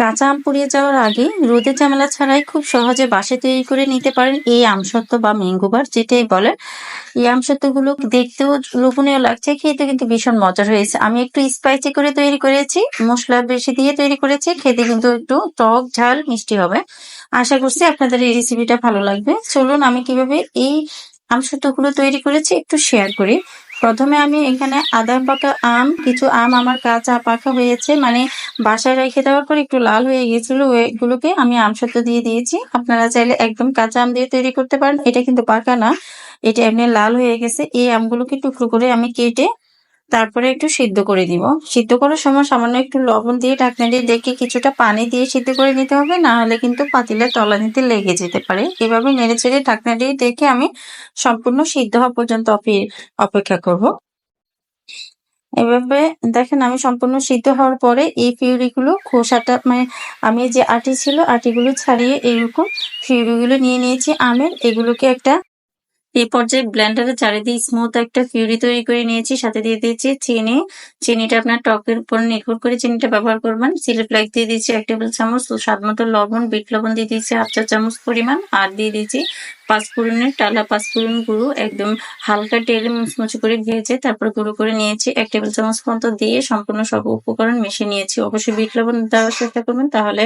কাঁচা আম পুড়িয়ে যাওয়ার আগে রোদে ঝামেলা ছাড়াই খুব সহজে বাসে তৈরি করে নিতে পারেন এই আমসত্ত্ব বা ম্যাঙ্গোবার যেটাই বলেন। এই আমসত্ত্বগুলো দেখতেও লোভনীয় লাগছে খেতে কিন্তু ভীষণ মজার হয়েছে। আমি একটু স্পাইসি করে তৈরি করেছি, মশলা বেশি দিয়ে তৈরি করেছি, খেতে কিন্তু একটু টক, ঝাল, মিষ্টি হবে। আশা করছি আপনাদের এই রেসিপিটা ভালো লাগবে। চলুন আমি কীভাবে এই আমসত্ত্বগুলো তৈরি করেছি একটু শেয়ার করি। প্রথমে আমি এখানে আদা, পাকা আম, কিছু আম আমার কাঁচা পাকা হয়েছে মানে বাসায় রেখে দেওয়ার পর একটু লাল হয়ে গিয়েছিল ওইগুলোকে আমি আম আমসত্ব দিয়ে দিয়েছি। আপনারা চাইলে একদম কাঁচা আম দিয়ে তৈরি করতে পারেন, এটা কিন্তু পাকা না, এটা এমনি লাল হয়ে গেছে, এই আমগুলোকে টুকরো করে আমি কেটে তারপরে একটু সিদ্ধ করে দিব সিদ্ধ করার সময় সামান্য একটু লবণ দিয়ে ঢাকনা দিয়ে ডেকে কিছুটা পানি দিয়ে সিদ্ধ করে নিতে হবে, না হলে কিন্তু পাতিলের তলা নিতে লেগে যেতে পারে। এভাবে নেড়ে চেড়ে ঢাকনা দিয়ে ডেকে আমি সম্পূর্ণ সিদ্ধ হওয়া পর্যন্ত অপেক্ষা করব। এভাবে দেখেন আমি সম্পূর্ণ সিদ্ধ হওয়ার পরে এই ফিউরিগুলো খোসাটা মানে আমি যে আটি ছিল আটিগুলো ছাড়িয়ে এইরকম ফিউরিগুলো নিয়ে নিয়েছি। আমের এগুলোকে একটা এই পর্যায়ে ব্লেন্ডারে চারিদিকে স্মুথ একটা ফিউরি তৈরি করে নিয়েছি, সাথে দিয়ে দিয়েছি চিনি। চিনিটা আপনার টকের উপর নির্ভর করে চিনিটা ব্যবহার করবেন। সিলি ফ্লেক দিয়ে দিয়েছি এক টেবিল চামচ স্বাদ মতো লবণ, বিট লবণ দিয়ে দিয়েছি হাফ চা চামচ পরিমাণ, আর দিয়ে দিয়েছি পাঁচফোড়নের টালা পাঁচফোড়ন গুঁড়ো, একদম হালকা তেলে মুচমুচে করে ভেজে তারপর গুঁড়ো করে নিয়েছি। এক টেবিল চামচ পর্যন্ত দিয়ে সম্পূর্ণ সব উপকরণ মিশিয়ে নিয়েছি। অবশ্যই বিট লবণ দেওয়ার চেষ্টা করবেন, তাহলে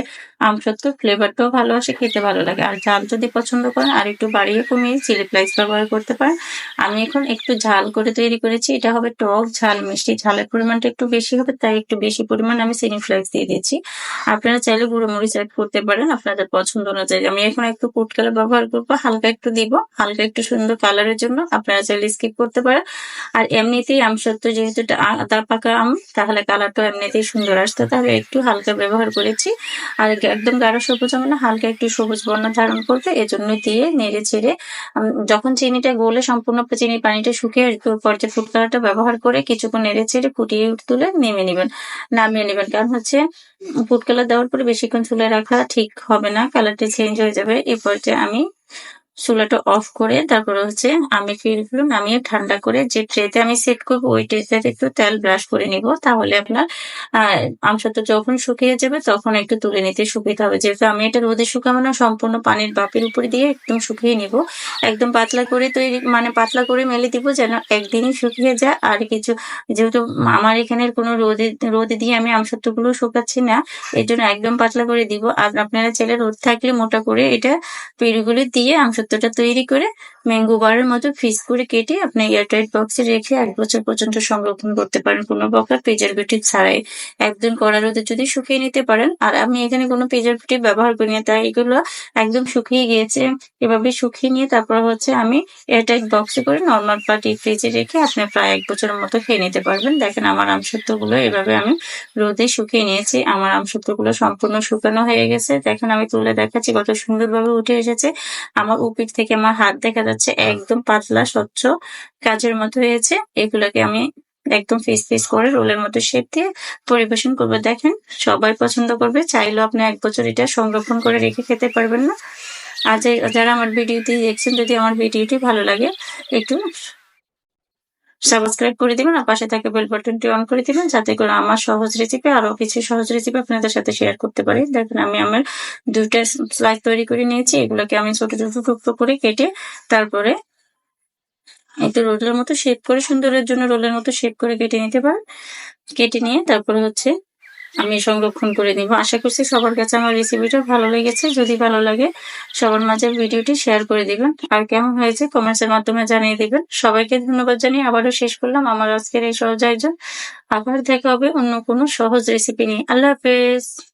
আমসত্ত্ব ফ্লেভারটাও ভালো আসে, খেতে ভালো লাগে। আর ঝাল যদি পছন্দ করেন, আর একটু বাড়িয়ে কমিয়ে চিলি ফ্লেক্স ব্যবহার করতে পারেন। আমি এখন একটু ঝাল করে তৈরি করেছি। এটা হবে টক ঝাল, মিষ্টি ঝালের পরিমাণটা একটু বেশি হবে, তাই একটু বেশি পরিমাণ আমি চিনি ফ্লেক্স দিয়ে দিয়েছি। আপনারা চাইলে গুঁড়ো মরিচ অ্যাড করতে পারেন আপনাদের পছন্দ অনুযায়ী। আমি এখন একটু ফুড কালার ব্যবহার করব, হালকা একটু দিব, হালকা একটু সুন্দর কালারের জন্য। আপনারা চাইলে স্কিপ করতে পারেন। আর এমনিতেই আম সত্য, যেহেতু আদা, পাকা আম, তাহলে কালারটা এমনিতেই সুন্দর আসতো তাহলে একটু হালকা ব্যবহার করেছি। আর একদম গাঢ় সবুজ হবে না, হালকা একটু সবুজ বর্ণ ধারণ করবে, এজন্য দিয়ে নেড়ে চেড়ে যখন চিনিটা গলে সম্পূর্ণ চিনি পানিটা শুকিয়ে পর্যায়ে ফুড কালারটা ব্যবহার করে কিছুক্ষণ নেড়ে ছেড়ে ফুটিয়ে তুলে নেমে নেবেন, নামিয়ে নেবেন। কারণ হচ্ছে ফুড কালার দেওয়ার পরে বেশিক্ষণ চুলে রাখা ঠিক হবে না, কালারটা চেঞ্জ হয়ে যাবে। এরপর পর্যায়ে আমি চুলাটা অফ করে তারপরে হচ্ছে আমি ফিরগুলো নামিয়ে ঠান্ডা করে যে ট্রেতে আমি সেট করব, ওই ট্রেতে একটু তেল ব্রাশ করে নিব। তাহলে আপনার আমসত্ব যখন শুকিয়ে যাবে তখন একটু তুলে নিতে সুবিধা হবে। যেহেতু আমি এটা রোদে শুকাবো না, সম্পূর্ণ পানির বাপের উপরে দিয়ে একদম শুকিয়ে নিব। একদম পাতলা করে তৈরি মানে পাতলা করে মেলে দিব যেন একদিনই শুকিয়ে যায়। আর কিছু, যেহেতু আমার এখানের কোনো রোদে রোদে দিয়ে আমি আমসত্বগুলো শুকাচ্ছি না এই জন্য একদম পাতলা করে দিব। আর আপনারা চাইলে রোদ থাকলে মোটা করে এটা পিড়িগুলো দিয়ে আমসত্ব সত্যটা তৈরি করে ম্যাঙ্গো বারের মতো ফিস করে কেটে আপনি এয়ারটাইট বক্সে রেখে এক বছর পর্যন্ত সংরক্ষণ করতে পারেন। কোনো প্রকার প্রিজারভেটিভ ছাড়াই। একদিন কড়া রোদে যদি শুকিয়ে নিতে পারেন, আর আমি এখানে কোনো প্রিজারভেটিভ ব্যবহার করি না, তাই এগুলো একদম শুকিয়ে গিয়েছে। এভাবে শুকিয়ে নিয়ে তারপর হচ্ছে আমি এয়ারটাইট বক্সে করে নর্মাল পাটি ফ্রিজে রেখে আপনি প্রায় এক বছরের মতো খেয়ে নিতে পারবেন। দেখেন আমার আমসত্বগুলো এভাবে আমি রোদে শুকিয়ে নিয়েছি। আমার আমসত্বগুলো সম্পূর্ণ শুকানো হয়ে গেছে। দেখেন আমি তুলে দেখাচ্ছি কত সুন্দরভাবে উঠে এসেছে। আমার পিঠ থেকে আমার হাত দেখা যাচ্ছে একদম পাতলা স্বচ্ছ কাজের মতো হয়েছে। এগুলোকে আমি একদম ফিস ফিস করে রোলের মতো শেপ দিয়ে পরিবেশন করবে। দেখেন সবাই পছন্দ করবে চাইলেও আপনি এক বছর এটা সংরক্ষণ করে রেখে খেতে পারবেন না। আর যারা আমার ভিডিওটি দেখছেন যদি আমার ভিডিওটি ভালো লাগে একটু সাবস্ক্রাইব করে দিবেন আর পাশে থাকে বেল বাটনটি অন করে দিবেন যাতে করে আমার সহজ রেসিপি আরও কিছু সহজ রেসিপি আপনাদের সাথে শেয়ার করতে পারি। দেখেন, আমি আমার দুইটা স্লাইস তৈরি করে নিয়েছি। এগুলোকে আমি ছোট ছোট, টুকরো করে কেটে তারপরে একটু রোলের মতো শেপ করে, সুন্দরের জন্য রোলের মতো শেপ করে কেটে নিতে পারেন। কেটে নিয়ে তারপরে হচ্ছে আমি সংরক্ষণ করে নিব। আশা করছি সবার কাছে আমার রেসিপিটা ভালো লেগেছে। যদি ভালো লাগে, সবার মাঝে ভিডিওটি শেয়ার করে দিবেন। আর কেমন হয়েছে কমেন্টসের মাধ্যমে জানিয়ে দিবেন। সবাইকে ধন্যবাদ জানিয়ে আবারও শেষ করলাম। আমার আজকের এই সহজ আয়োজন। আবার দেখা হবে অন্য কোনো সহজ রেসিপি নিয়ে। আল্লাহ হাফেজ।